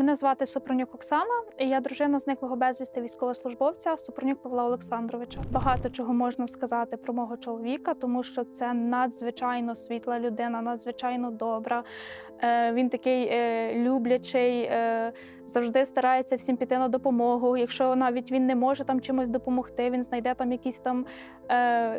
Мене звати Супронюк Оксана, і я дружина зниклого безвісти військовослужбовця Супронюк Павла Олександровича. Багато чого можна сказати про мого чоловіка, тому що це надзвичайно світла людина, надзвичайно добра. Е, Він такий е, люблячий, е, завжди старається всім піти на допомогу. Якщо навіть він не може там чимось допомогти, він знайде там якісь там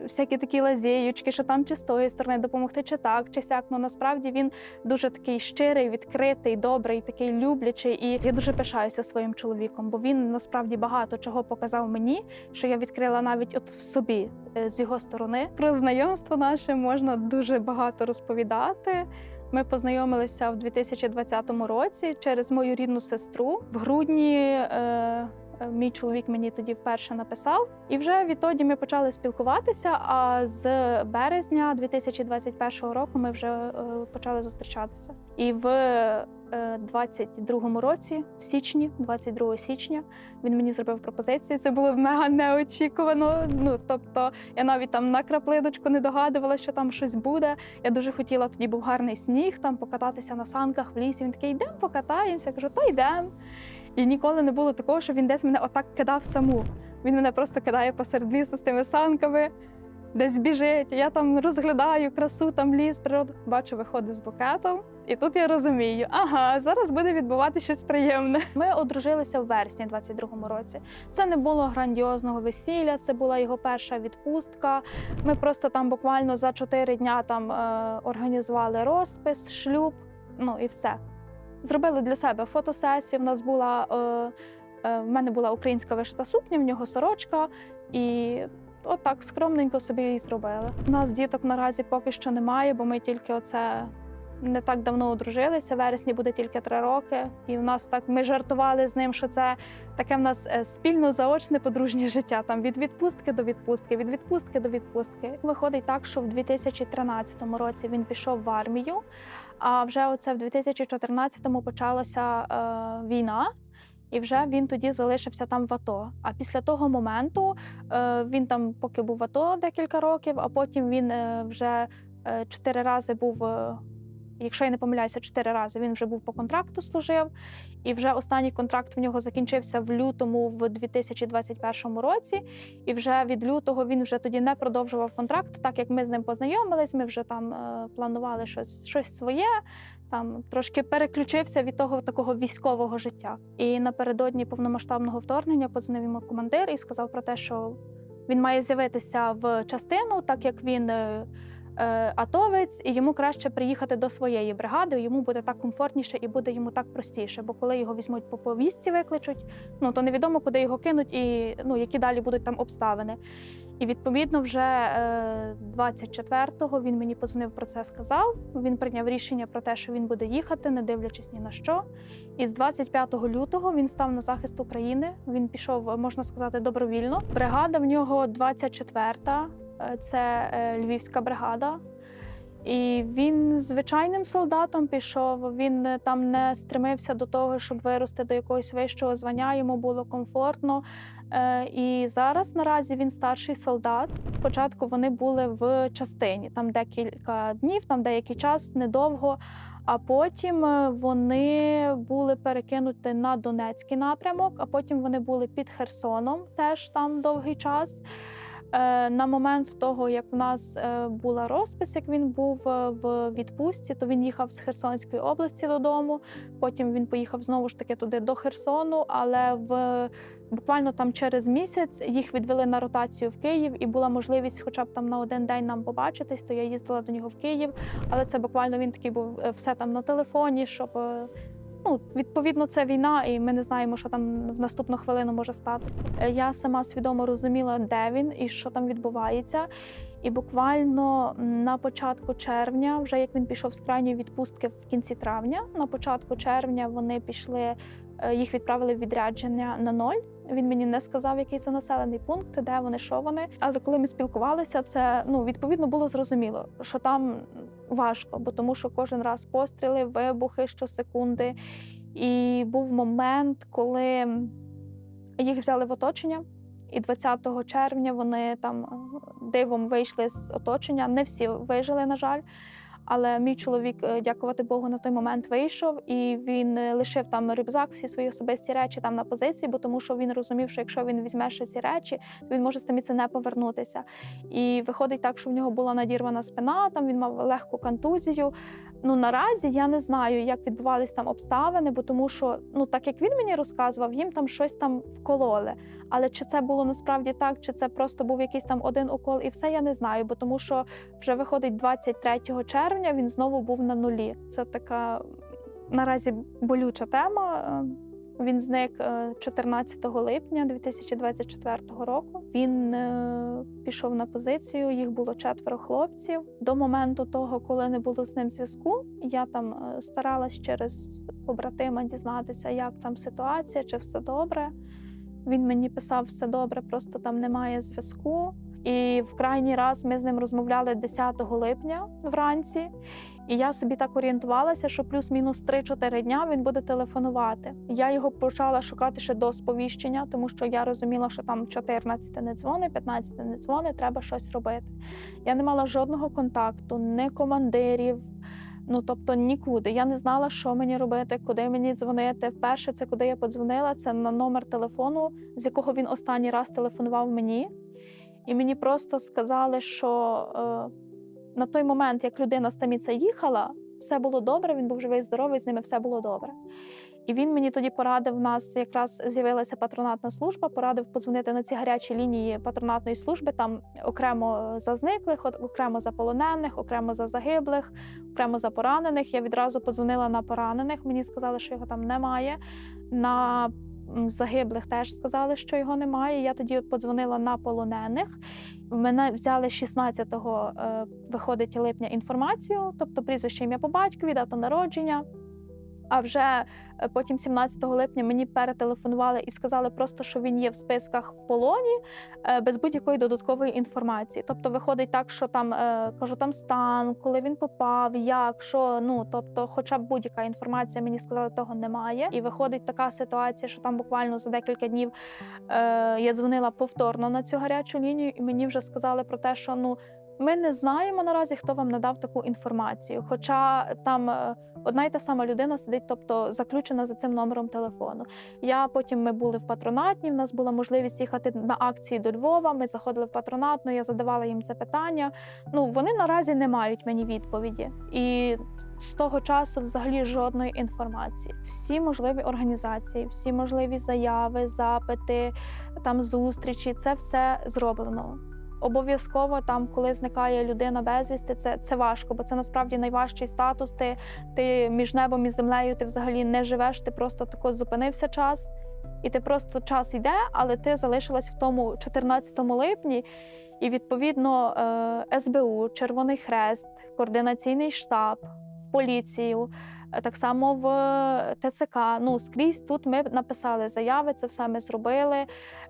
всякі такі лазєючки, що там чи з тої сторони допомогти, чи так, чи сяк. Ну насправді він дуже такий щирий, відкритий, добрий, такий люблячий. І я дуже пишаюся своїм чоловіком, бо він насправді багато чого показав мені, що я відкрила навіть от в собі з його сторони. Про знайомство наше можна дуже багато розповідати. Ми познайомилися в 2020 році через мою рідну сестру. В грудні е, мій чоловік мені тоді вперше написав, і вже відтоді ми почали спілкуватися. А з березня 2021 року ми вже е, почали зустрічатися. І в е, 22-му році, в січні, 22 січня, він мені зробив пропозицію. Це було мега неочікувано. Ну тобто, я навіть там на краплиночку не догадувалася, що там щось буде. Я дуже хотіла тоді був гарний сніг, там покататися на санках в лісі. Він такий, йдемо покатаємося. Я кажу, то йдемо. І ніколи не було такого, що він десь мене отак кидав саму. Він мене просто кидає посеред лісу з тими санками, десь біжить. Я там розглядаю красу, там ліс, природу. Бачу, виходить з букетом. І тут я розумію, ага, зараз буде відбуватися щось приємне. Ми одружилися в вересні 22-му році. Це не було грандіозного весілля, це була його перша відпустка. Ми просто там буквально за чотири дня там е, організували розпис, шлюб, ну і все. Зробили для себе фотосесію. В нас була е, е, в мене була українська вишита сукня, в нього сорочка, і отак скромненько собі її зробили. У нас діток наразі поки що немає, бо ми тільки оце не так давно одружилися. Вересні буде тільки три роки. І в нас так ми жартували з ним, що це таке в нас е, спільно заочне подружнє життя. Там від відпустки до відпустки, від відпустки до відпустки. Виходить так, що в 2013 році він пішов в армію. А вже оце в 2014-му почалася е, війна. І вже він тоді залишився там в АТО. А після того моменту е, він там поки був в АТО декілька років, а потім він е, вже е, чотири рази був. Якщо я не помиляюся, чотири рази він вже був по контракту служив, і вже останній контракт в нього закінчився в лютому в 2021 році. І вже від лютого він вже тоді не продовжував контракт, так як ми з ним познайомились. Ми вже там е, планували щось, щось своє. Там трошки переключився від того такого військового життя. І напередодні повномасштабного вторгнення подзвонив йому командир і сказав про те, що він має з'явитися в частину, так як він. е, Атовець, і йому краще приїхати до своєї бригади. Йому буде так комфортніше і буде йому так простіше. Бо коли його візьмуть по повістці, викличуть, ну то невідомо, куди його кинуть, і ну які далі будуть там обставини. І відповідно, вже е, 24-го він мені подзвонив про це, сказав. Він прийняв рішення про те, що він буде їхати, не дивлячись ні на що. І з 25 лютого він став на захист України. Він пішов, можна сказати, добровільно. Бригада в нього 24-та, е, це е, Львівська бригада. І він звичайним солдатом пішов. Він е, там не стремився до того, щоб вирости до якогось вищого звання. Йому було комфортно. Е, І зараз наразі він старший солдат. Спочатку вони були в частині, там декілька днів, там деякий час, недовго. А потім е, вони були перекинуті на Донецький напрямок, а потім вони були під Херсоном, теж там довгий час. Е, На момент того, як в нас е, була розпис, як він був е, в відпустці, то він їхав з Херсонської області додому. Потім він поїхав знову ж таки туди до Херсону, але в буквально там через місяць їх відвели на ротацію в Київ, і була можливість, хоча б там на один день нам побачитись, то я їздила до нього в Київ. Але це буквально він такий був все там на телефоні, щоб. Ну, відповідно, це війна, і ми не знаємо, що там в наступну хвилину може статися. Е, Я сама свідомо розуміла, де він і що там відбувається. І буквально на початку червня, вже як він пішов з крайньої відпустки в кінці травня, на початку червня вони пішли, е, їх відправили в відрядження на ноль. Він мені не сказав, який це населений пункт, де вони, що вони. Але коли ми спілкувалися, це ну відповідно було зрозуміло, що там важко, бо тому що кожен раз постріли, вибухи щосекунди. І був момент, коли їх взяли в оточення, і 20 червня вони там е, дивом вийшли з оточення. Не всі вижили, на жаль. Але мій чоловік, е, дякувати Богу, на той момент вийшов і він е, лишив там рюкзак, всі свої особисті речі там на позиції, бо тому що він розумів, що якщо він візьме ще ці речі, то він може з тим це не повернутися. І виходить так, що в нього була надірвана спина, там він мав легку контузію. Ну наразі я не знаю, як відбувались там обставини, бо тому що ну так як він мені розказував, їм там щось там вкололи. Але чи це було насправді так, чи це просто був якийсь там один укол, і все я не знаю, бо тому що вже виходить 23 червня. Він знову був на нулі. Це така наразі болюча тема. Е, Він зник е, 14 липня 2024 року. Він е, пішов на позицію. Їх було четверо хлопців. До моменту того, коли не було з ним зв'язку, я там е, старалась через побратима дізнатися, як там ситуація, чи все добре. Він мені писав все добре, просто там немає зв'язку. І в крайній раз ми з ним розмовляли 10 липня вранці, і я собі так орієнтувалася, що плюс-мінус 3-4 дня він буде телефонувати. Я його почала шукати ще до сповіщення, тому що я розуміла, що там 14 не дзвони, 15 не дзвони, треба щось робити. Я не мала жодного контакту, ні командирів. Ну тобто нікуди. Я не знала, що мені робити, куди мені дзвонити. Вперше це куди я подзвонила, це на номер телефону, з якого він останній раз телефонував мені. І мені просто сказали, що е, на той момент, як людина з Таміца їхала, все було добре, він був живий, здоровий, з ними все було добре. І він мені тоді порадив, у нас якраз з'явилася патронатна служба, порадив подзвонити на ці гарячі лінії патронатної служби, там окремо за зниклих, окремо за полонених, окремо за загиблих, окремо за поранених. Я відразу подзвонила на поранених. Мені сказали, що його там немає. На загиблих теж сказали, що його немає. Я тоді подзвонила на полонених. Мене взяли 16-го, е, виходить липня інформацію, тобто прізвище ім'я по батькові, дата народження. А вже е, потім, 17 липня, мені перетелефонували і сказали просто, що він є в списках в полоні е, без будь-якої додаткової інформації. Тобто, виходить так, що там е, кажу, там стан, коли він попав, як, що. Ну тобто, хоча б будь-яка інформація, мені сказали, того немає. І виходить така ситуація, що там буквально за декілька днів я дзвонила повторно на цю гарячу лінію, і мені вже сказали про те, що ну. Ми не знаємо наразі, хто вам надав таку інформацію. Хоча там е, одна й та сама людина сидить, тобто заключена за цим номером телефону. Я потім ми були в патронатні. В нас була можливість їхати на акції до Львова. Ми заходили в патронатну. Я задавала їм це питання. Ну вони наразі не мають мені відповіді. І з того часу взагалі жодної інформації. Всі можливі організації, всі можливі заяви, запити, там зустрічі це все зроблено. Обов'язково там, коли зникає людина безвісти, це, це важко, бо це насправді найважчий статус. Ти, ти між небом і землею ти взагалі не живеш, ти просто тако зупинився час, і ти просто час йде, але ти залишилась в тому 14 липні. І відповідно е, СБУ, Червоний Хрест, координаційний штаб, в поліцію, так само в ТЦК. Ну скрізь тут ми написали заяви, це все ми зробили.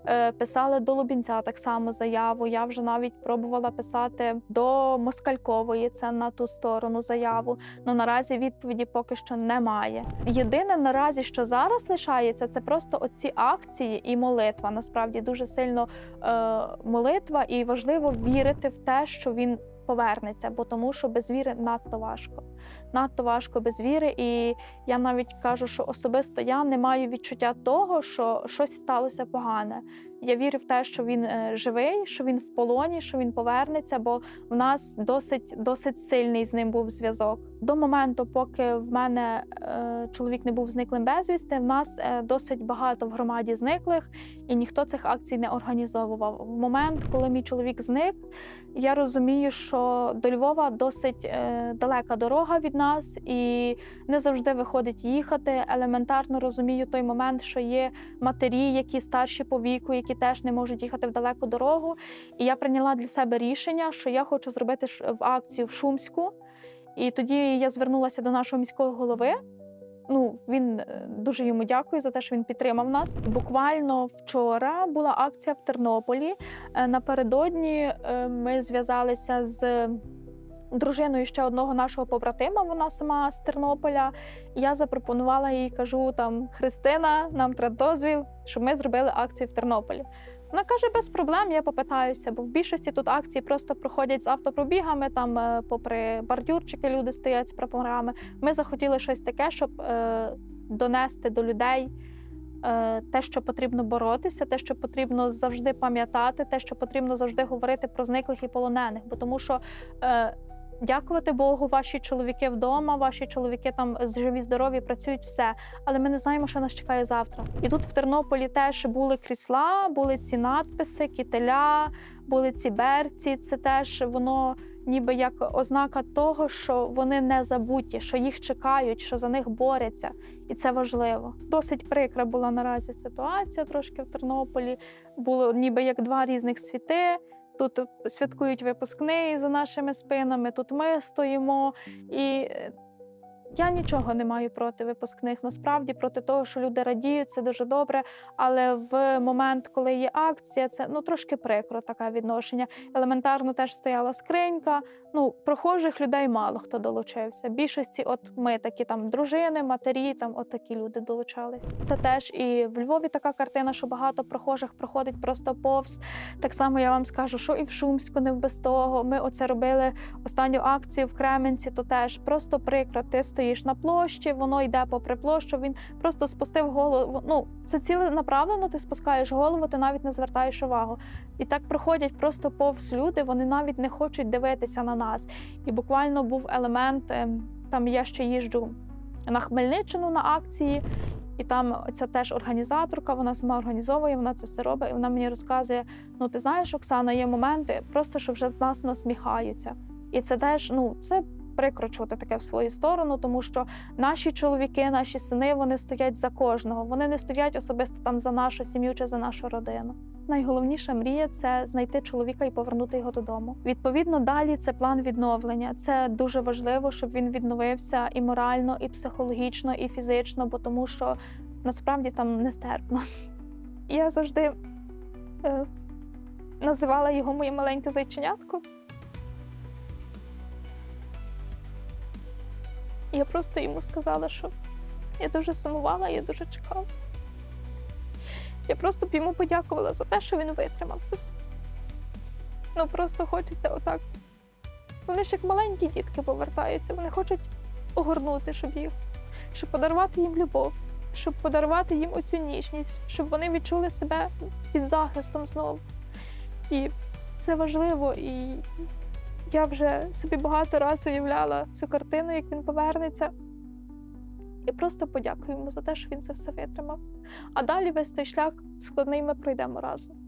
Е, Писали до Лубінця так само заяву. Я вже навіть пробувала писати до Москалькової, це на ту сторону заяву. Ну наразі відповіді поки що немає. Єдине наразі, що зараз лишається, це просто оці акції і молитва. Насправді дуже сильно е, молитва, і важливо вірити в те, що він повернеться, бо тому що без віри надто важко. Надто важко без віри. І я навіть кажу, що особисто я не маю відчуття того, що щось сталося погане. Я вірю в те, що він е, живий, що він в полоні, що він повернеться, бо в нас досить, досить сильний з ним був зв'язок. До моменту, поки в мене е, чоловік не був зниклим безвісти, в нас е, досить багато в громаді зниклих, і ніхто цих акцій не організовував. В момент, коли мій чоловік зник, я розумію, що до Львова досить е, далека дорога від нас, і не завжди виходить їхати. Елементарно розумію той момент, що є матері, які старші по віку, які теж не можуть їхати в далеку дорогу. І я прийняла для себе рішення, що я хочу зробити в акцію в Шумську. І тоді я звернулася до нашого міського голови. Ну, він е, дуже йому дякую за те, що він підтримав нас. Буквально вчора була акція в Тернополі. Е, Напередодні е, ми зв'язалися з дружиною ще одного нашого побратима. Вона сама з Тернополя. Я запропонувала їй, кажу там Христина, нам треба дозвіл, щоб ми зробили акцію в Тернополі. Вона каже, без проблем, я попитаюся, бо в більшості тут акції просто проходять з автопробігами, там е, попри бордюрчики люди стоять з прапорами. Ми захотіли щось таке, щоб е, донести до людей е, те, що потрібно боротися, те, що потрібно завжди пам'ятати, те, що потрібно завжди говорити про зниклих і полонених. Бо тому що е, дякувати Богу, ваші чоловіки вдома, ваші чоловіки там живі, здорові, працюють все. Але ми не знаємо, що нас чекає завтра. І тут в Тернополі теж були крісла, були ці надписи, кітеля, були ці берці. Це теж воно ніби як ознака того, що вони не забуті, що їх чекають, що за них борються, і це важливо. Досить прикра була наразі ситуація трошки в Тернополі. Було ніби як два різних світи. Тут святкують випускний за нашими спинами, тут ми стоїмо. І е, я нічого не маю проти випускних. Насправді проти того, що люди радіють, це дуже добре. Але в момент, коли є акція, це ну трошки прикро таке відношення. Елементарно теж стояла скринька. Ну, прохожих людей мало хто долучився. Більшості, от ми такі там дружини, матері, там от такі люди долучались. Це теж і в Львові така картина, що багато прохожих проходить просто повз. Так само я вам скажу, що і в Шумську не в без того. Ми оце робили останню акцію в Кременці, то теж просто прикро. Ти стоїш на площі, воно йде попри площу. Він просто спустив голову. Ну це ціленаправлено. Ти спускаєш голову, ти навіть не звертаєш увагу. І так проходять просто повз люди. Вони навіть не хочуть дивитися на нас. І буквально був елемент. ем, Там я ще їжджу на Хмельниччину на акції. І там ця теж організаторка, вона сама організовує, вона це все робить. І вона мені розказує: ну ти знаєш, Оксана, є моменти, просто що вже з нас насміхаються. І це теж ну це прикро чути таке в свою сторону, тому що наші чоловіки, наші сини, вони стоять за кожного. Вони не стоять особисто там за нашу сім'ю чи за нашу родину. Найголовніша мрія це знайти чоловіка і повернути його додому. Відповідно, далі це план відновлення. Це дуже важливо, щоб він відновився і морально, і психологічно, і фізично, бо тому що насправді там нестерпно. Я завжди е, називала його моє маленьке зайченятко. Я просто йому сказала, що я дуже сумувала, я дуже чекала. Я просто б йому подякувала за те, що він витримав це все. Ну просто хочеться отак. Вони ж як маленькі дітки повертаються, вони хочуть огорнути, щоб їх, щоб подарувати їм любов, щоб подарувати їм оцю ніжність, щоб вони відчули себе під захистом знову. І це важливо. І я вже собі багато разів уявляла цю картину, як він повернеться. І просто подякую йому за те, що він це все витримав. А далі весь той шлях складний ми пройдемо разом.